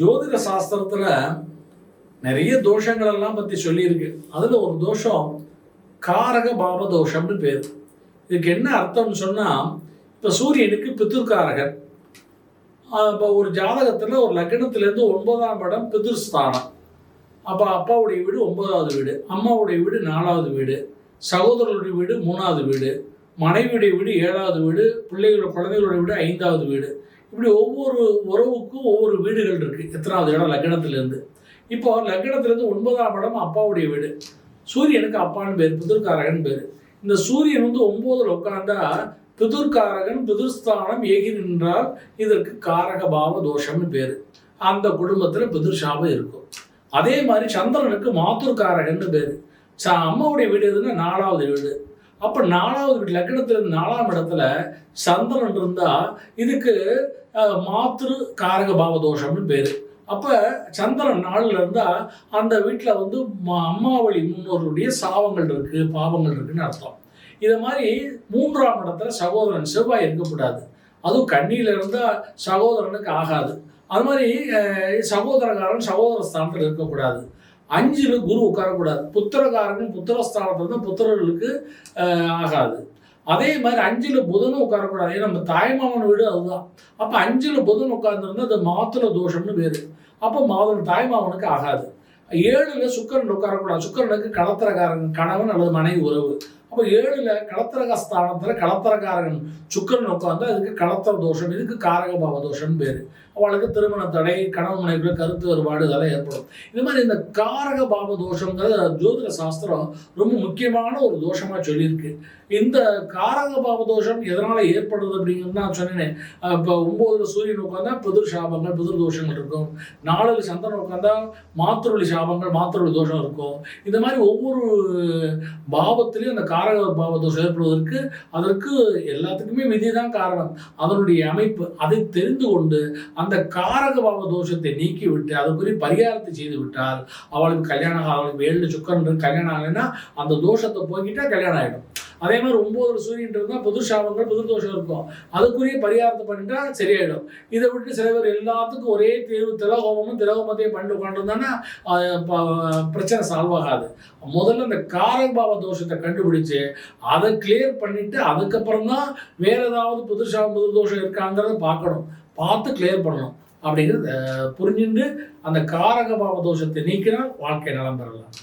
ஜோதிட சாஸ்திரத்தில் நிறைய தோஷங்கள் எல்லாம் சொல்லியிருக்கு. அதில் ஒரு தோஷம் காரக பாப தோஷம்னு பேர். இதுக்கு என்ன அர்த்தம்னு சொன்னால் இப்போ சூரியனுக்கு பித்ருக்காரகன் இப்போ ஒரு ஜாதகத்தில் ஒரு லக்னத்துலேருந்து ஒன்பதாம் இடம் பிதிர்ஸ்தானம் அப்போ அப்பாவுடைய வீடு ஒன்பதாவது வீடு அம்மாவுடைய வீடு நாலாவது வீடு சகோதரருடைய வீடு மூணாவது வீடு மனைவியுடைய வீடு ஏழாவது வீடு பிள்ளைகளோட குழந்தைகளோட வீடு ஐந்தாவது வீடு. இப்படி ஒவ்வொரு உறவுக்கும் ஒவ்வொரு வீடுகள் இருக்குது எத்தனாவது இடம்? லக்னத்துலேருந்து. இப்போ லக்னத்துலேருந்து ஒன்பதாம் இடம் அப்பாவுடைய வீடு. சூரியனுக்கு அப்பான்னு பேர் பிதுர்காரகன் பேர். இந்த சூரியன் வந்து ஒம்போதில் உட்காந்தா பிதுர்காரகன் பிதுர்ஸ்தானம் ஏகி நின்றால் இதற்கு காரக பாவ தோஷம்னு பேர். அந்த குடும்பத்தில் பிதுர் இருக்கும். அதே மாதிரி சந்திரனுக்கு மாத்துர்காரகன்னு பேர். ச அம்மாவுடைய வீடு எதுன்னா நாலாவது வீடு. அப்போ நாலாவது வீடு லக்னத்துல நாலாம் இடத்துல சந்திரன் இருந்தா இதுக்கு மாத்திரு காரக பாவ தோஷம்னு பேர். அப்போ சந்திரன் நாளில் இருந்தால் அந்த வீட்டில் வந்து ம- அம்மாவளி முன்னோர்களுடைய சாபங்கள் இருக்கு பாவங்கள் இருக்குன்னு அர்த்தம். இதை மாதிரி மூன்றாம் இடத்துல சகோதரன் செவ்வாய் இருக்கக்கூடாது. அதுவும் கண்ணியில இருந்தால் சகோதரனுக்கு ஆகாது. அது மாதிரி சகோதரகாரன் சகோதர ஸ்தானத்தில் இருக்கக்கூடாது. அஞ்சில் குரு உட்காரக்கூடாது. புத்திரகாரன் புத்திரஸ்தானத்தில் தான் புத்திரர்களுக்கு ஆகாது. அதே மாதிரி அஞ்சில் புதனும் உட்காரக்கூடாது. ஏன்னா நம்ம தாய்மாமன் வீடு அதுதான். அப்போ அஞ்சில் புதன் உட்கார்ந்துருந்தா அது மாத்துல தோஷம்னு வேறு. அப்போ மாதன் தாய்மாமனுக்கு ஆகாது. ஏழுல சுக்கரன் உட்காரக்கூடாது. சுக்கரனுக்கு களத்திரக்காரன் கணவன் அல்லது மனைவி உறவு. அப்போ ஏழுல களத்திரக ஸ்தானத்தில் களத்திரக்காரன் சுக்கரன் உட்காந்து அதுக்கு களத்திர தோஷம் இதுக்கு காரக பாவ தோஷம் பேர் அவளுக்கு திருமண தடை கணவன் மனைவிக்குள்ள கருத்து வேறுபாடு இதெல்லாம் ஏற்படும். இது மாதிரி இந்த காரக பாவ தோஷங்கிறது ஜோதிட சாஸ்திரம் ரொம்ப முக்கியமான ஒரு தோஷமாக சொல்லியிருக்கு. இந்த காரக பாவ தோஷம் எதனால் ஏற்படுது அப்படிங்கிறது நான் சொன்னேனே. இப்போ ஒம்போதுல சூரியன் உட்காந்தா பிதிர் சாபங்கள் பிதிர் தோஷங்கள் இருக்கும். நாலுல சந்திரன் உட்காந்தா மாத்திரொலி சாபங்கள் மாத்திரொலி தோஷம் இருக்கும். இந்த மாதிரி ஒவ்வொரு பாவத்திலையும் அந்த காரக பாவ தோஷம் ஏற்படுவதற்கு அதற்கு எல்லாத்துக்குமே விதி தான் காரணம். அதனுடைய அமைப்பு அதை தெரிந்து கொண்டு அந்த காரக பாவ தோஷத்தை நீக்கிவிட்டு அதுக்குரிய பரிகாரத்தை செய்து விட்டால் அவளுக்கு கல்யாணம் அவளுக்கு ஏழு சுக்கரன் கல்யாணம் ஆகலைன்னா அந்த தோஷத்தை போக்கிட்டா கல்யாணம் ஆகிடும் அதே மாதிரி ஒன்பது சூரியன் இருந்தால் புது சாபங்கள் புது தோஷம் இருக்கும். அதுக்குரிய பரிகாரத்தை பண்ணிட்டா சரியாயிடும். இதை விட்டு சில பேர் எல்லாத்துக்கும் ஒரே தீர்வு திலகோமமும் திலகோமத்தையும் பண்ணிட்டு உட்காந்துருந்தாங்கன்னா பிரச்சனை சால்வ் ஆகாது. முதல்ல அந்த காரபாவ தோஷத்தை கண்டுபிடிச்சு அதை கிளியர் பண்ணிட்டு அதுக்கப்புறம் தான் வேற ஏதாவது புதுசாக புது தோஷம் இருக்காங்கிறத பார்க்கணும். பார்த்து கிளியர் பண்ணணும். அப்படிங்கிறது புரிஞ்சுட்டு அந்த காரக பாவ தோஷத்தை நீக்கினால் வாழ்க்கை நலம் பெறலாம்.